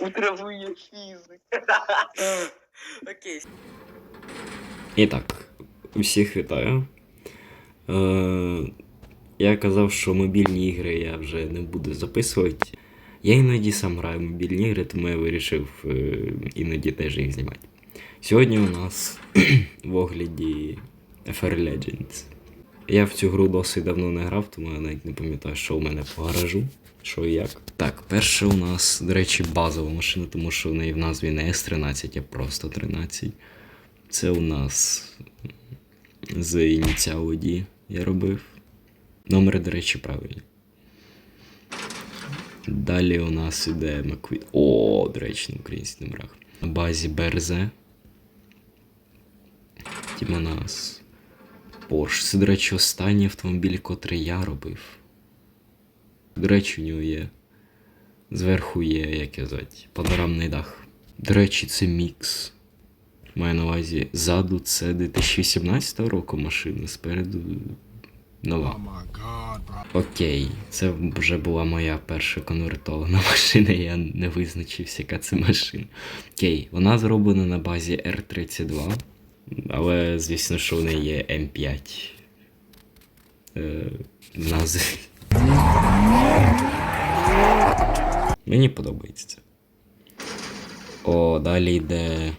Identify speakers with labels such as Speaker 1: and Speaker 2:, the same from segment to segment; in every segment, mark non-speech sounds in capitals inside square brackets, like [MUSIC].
Speaker 1: У траву фізик. Окей.
Speaker 2: І так, усіх вітаю. Е, я казав, що мобільні ігри я вже не буду записувати. Я іноді сам граю в мобільні ігри, тому я вирішив е, іноді теж їх знімати. Сьогодні у нас [CLEARS THROAT] в огляді FR Legends. Я в цю гру досить давно не грав, тому я навіть не пам'ятаю, що у мене по гаражу, що і як. Так, перше у нас, до речі, базова машина, тому що в неї в назві не S13, а просто 13. Це у нас з ініціалу D я робив. Номери, до речі, правильні. Далі у нас іде Маквіт. О, до речі, на українських номерах. На базі БРЗ. Тім у нас. Porsche. Це, до речі, останній автомобіль, котрий я робив. До речі, у нього є. Зверху є, як казати, панорамний дах. До речі, це мікс. Маю на увазі ззаду це 2018 року машина, спереду нова.
Speaker 3: Oh.
Speaker 2: Окей, це вже була моя перша конвертована [LAUGHS] машина, я не визначився, яка це машина. Окей, вона зроблена на базі R32, але звісно, що в неї є М5. Е, назви. Мені подобається це. О, далі йде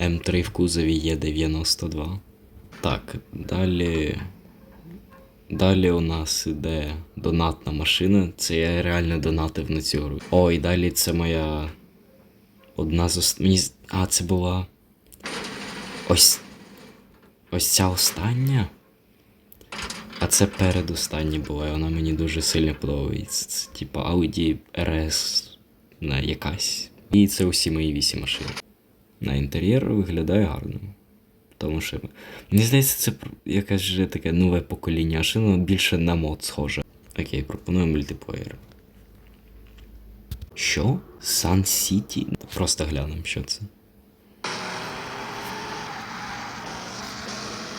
Speaker 2: М3 в кузові є 92. Так, далі. Далі у нас іде донатна машина. Це я реально донатив на цю гру. О, і далі це моя. Одна з ост... А, це була. Ось. Ось ця остання. Це передостання була, і вона мені дуже сильно подобається. Це типа Audi RS не, якась. І це усі мої вісім машин. На інтер'єр виглядає гарно. Тому що мені здається, це якесь вже таке нове покоління машин, більше на мод схоже. Окей, пропоную мультиплеєр. Що? Sun City? Просто глянемо, що це.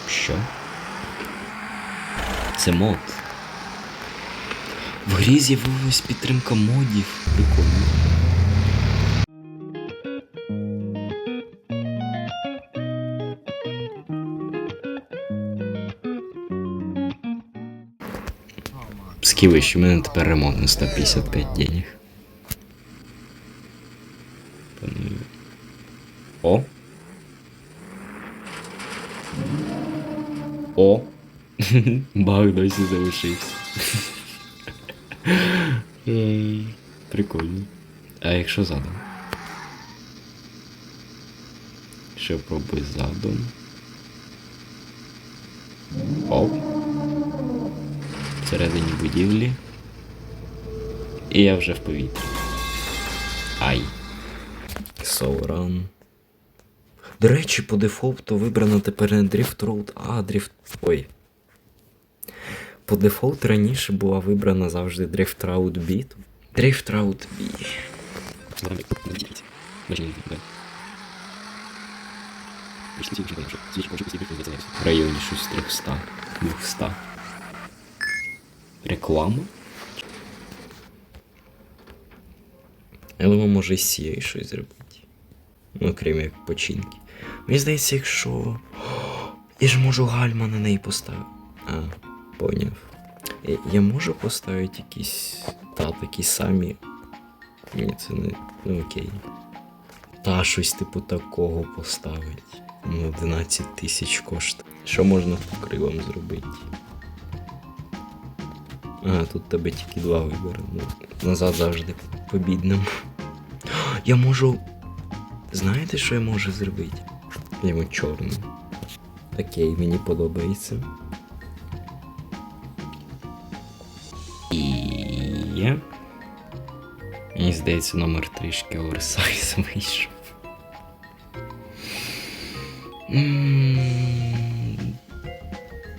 Speaker 2: Що? Це мод. В грі з'явилась підтримка модів. Прикольно. Скивище, у мене тепер ремонт на 155 денег. О. О. [LAUGHS] Баг досі залишився. Ей, Прикольно. А якщо задом? Ще пробуй задом. Оп. Всередині будівлі. І я вже в повітрі. Ай. Соуран. До речі, по дефолту вибрано тепер не Drift Road, а Drift. Ой. По дефолту раніше була вибрана завжди Drift B. Drift Road B. В районі щось 300. 200. Реклама? Але ми може з цією щось зробити. Ну, крім як починки. Мені здається, якщо. [GASPS] Я ж можу гальма на неї поставити. А, поняв. Я, я можу поставити якісь. Та, такі самі. Ні, це не. Ну окей. Та щось типу такого поставить. Ну, 11 тисяч коштує. Що можна покривом зробити? А, тут тебе тільки два вибори. Ну, назад завжди побідним. [GASPS] Я можу. Знаєте, що я можу зробити? Я йому чорну. Окей, мені подобається. Є. Мені здається, номер трішки оверсайз [LAUGHS] вийшов.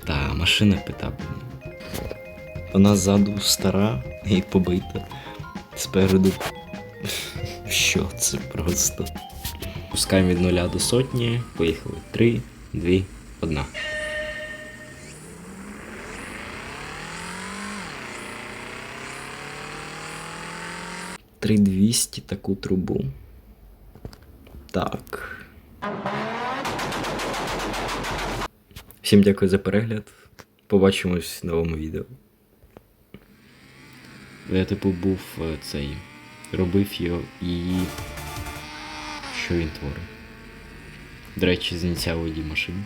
Speaker 2: Та, машина питабельна. Вона ззаду стара і побита. Спереду. [LAUGHS] Що це просто? Пускаємо від нуля до сотні. Поїхали. Три, дві, одна. 3200 таку трубу. Так. Всім дякую за перегляд. Побачимось в новому відео. Я типу був е, цей. Робив його її. Що він творив? До речі, з ініціалу ID машин.